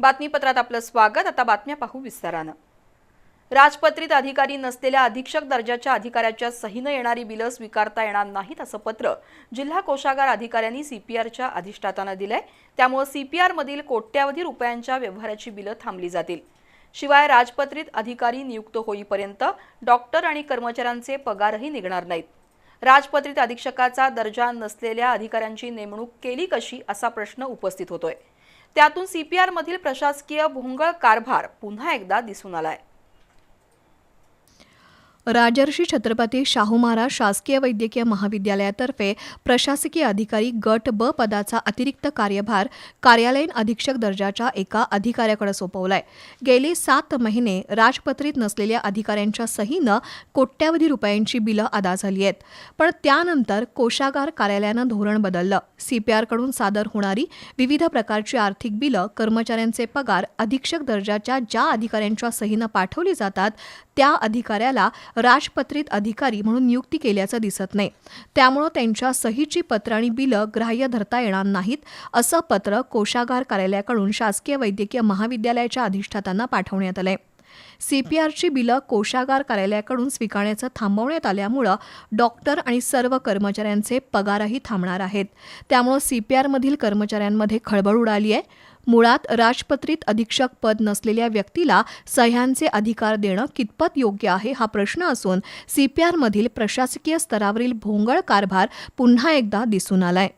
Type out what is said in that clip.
बातमीपत्रात आपलं स्वागत. आता बातम्या पाहू विस्तारानं. राजपत्रित अधिकारी नसलेल्या अधीक्षक दर्जाच्या अधिकाऱ्याच्या सहीनं येणारी बिलं स्वीकारता येणार नाहीत असं पत्र जिल्हा कोषागार अधिकाऱ्यांनी सीपीआरच्या अधिष्ठातानं दिलंय. त्यामुळे सीपीआरमधील कोट्यावधी रुपयांच्या व्यवहाराची बिलं थांबली जातील. शिवाय राजपत्रित अधिकारी नियुक्त होईपर्यंत डॉक्टर आणि कर्मचाऱ्यांचे पगारही निघणार नाहीत. राजपत्रित अधीक्षकाचा दर्जा नसलेल्या अधिकाऱ्यांची नेमणूक केली कशी असा प्रश्न उपस्थित होतोय. त्यातून सीपीआरमधील प्रशासकीय भोंगळ कारभार पुन्हा एकदा दिसून आलाय. राजर्षी छत्रपती शाहू महाराज शासकीय वैद्यकीय महाविद्यालयातर्फे प्रशासकीय अधिकारी गट ब पदाचा अतिरिक्त कार्यभार कार्यालयीन अधीक्षक दर्जाच्या एका अधिकाऱ्याकडे सोपवलाय. गेले सात महिने राजपत्रित नसलेल्या अधिकाऱ्यांच्या सहीनं कोट्यावधी रुपयांची बिलं अदा झाली आहेत. पण त्यानंतर कोषागार कार्यालयानं धोरण बदललं. सीपीआरकडून सादर होणारी विविध प्रकारची आर्थिक बिलं कर्मचाऱ्यांचे पगार अधीक्षक दर्जाच्या ज्या अधिकाऱ्यांच्या सहीनं पाठवली जातात त्या अधिकाऱ्याला राजपत्रित अधिकारी म्हणून नियुक्ती केल्याचं दिसत नाही. त्यामुळं त्यांच्या सहीची पत्र आणि बिलं ग्राह्य धरता येणार नाहीत असं पत्र कोषागार कार्यालयाकडून शासकीय वैद्यकीय महाविद्यालयाच्या अधिष्ठातांना पाठवण्यात आलंय. सीपीआरची बिलं कोषागार कार्यालयाकडून स्वीकारण्याचं थांबवण्यात आल्यामुळं डॉक्टर आणि सर्व कर्मचाऱ्यांचे पगारही थांबणार आहेत. त्यामुळं सीपीआरमधील कर्मचाऱ्यांमध्ये खळबळ उडाली आहे मुळात राजपत्रित अधीक्षक पद नसलेल्या व्यक्तीला सह्यांचे अधिकार देणं कितपत योग्य आहे हा प्रश्न असून सीपीआरमधील प्रशासकीय स्तरावरील भोंगळ कारभार पुन्हा एकदा दिसून आलाय.